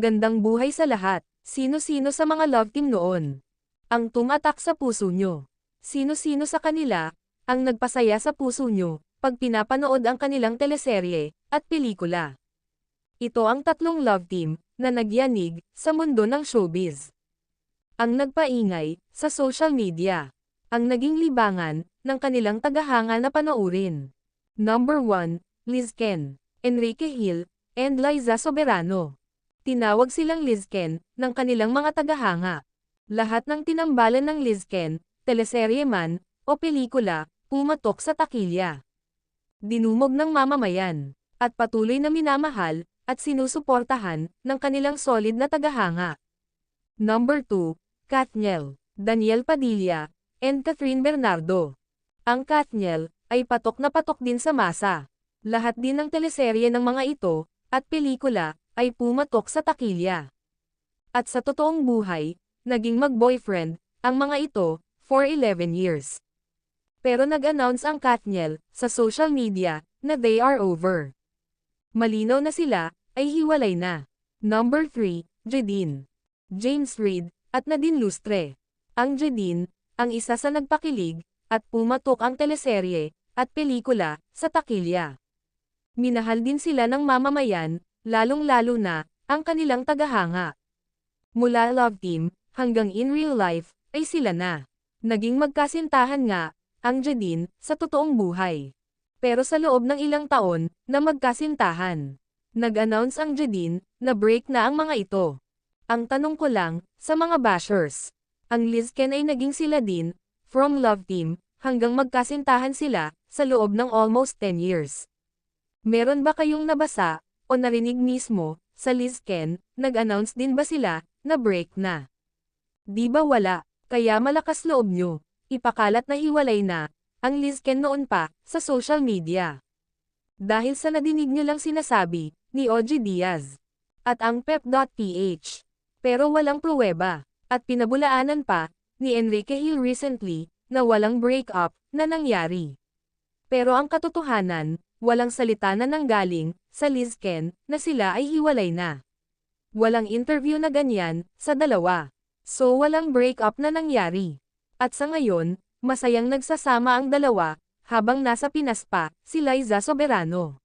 Magandang buhay sa lahat. Sino-sino sa mga love team noon? Ang tumatak sa puso nyo. Sino-sino sa kanila, ang nagpasaya sa puso nyo, pag pinapanood ang kanilang teleserye, at pelikula. Ito ang tatlong love team, na nagyanig, sa mundo ng showbiz. Ang nagpaingay, sa social media. Ang naging libangan, ng kanilang tagahanga na panoorin. Number 1, Liz Ken, Enrique Hill, and Liza Soberano. Tinawag silang Lizken, ng kanilang mga tagahanga. Lahat ng tinambalan ng Lizken, teleserye man, o pelikula, pumatok sa takilya. Dinumog ng mamamayan, at patuloy na minamahal, at sinusuportahan, ng kanilang solid na tagahanga. Number 2, Katniel, Daniel Padilla, and Catherine Bernardo. Ang Katniel, ay patok na patok din sa masa. Lahat din ng teleserye ng mga ito, at pelikula, ay pumatok sa takilya. At sa totoong buhay, naging mag-boyfriend, ang mga ito, for 11 years. Pero nag-announce ang Katniel, sa social media, na they are over. Malinaw na sila, ay hiwalay na. Number 3, Jadine. James Reid, at Nadine Lustre. Ang Jadine, ang isa sa nagpakilig, at pumatok ang teleserye, at pelikula, sa takilya. Minahal din sila ng mamamayan, lalong-lalo na, ang kanilang tagahanga. Mula love team, hanggang in real life, ay sila na. Naging magkasintahan nga, ang Jadine, sa totoong buhay. Pero sa loob ng ilang taon, na magkasintahan. Nag-announce ang Jadine, na break na ang mga ito. Ang tanong ko lang, sa mga bashers. Ang Lizken ay naging sila din, from love team, hanggang magkasintahan sila, sa loob ng almost 10 years. Meron ba kayong nabasa, o narinig mismo, sa Lizken, nag-announce din ba sila, na break na? Di ba wala, kaya malakas loob nyo, ipakalat na hiwalay na, ang Lizken noon pa, sa social media. Dahil sa nadinig nyo lang sinasabi, ni OG Diaz. At ang pep.ph. Pero walang pruweba, at pinabulaanan pa, ni Enrique Hill recently, na walang breakup, na nangyari. Pero ang katotohanan, walang salita na nanggaling, sa Lizken, na sila ay hiwalay na. Walang interview na ganyan, sa dalawa. So walang breakup na nangyari. At sa ngayon, masayang nagsasama ang dalawa, habang nasa Pinas pa, si Liza Soberano.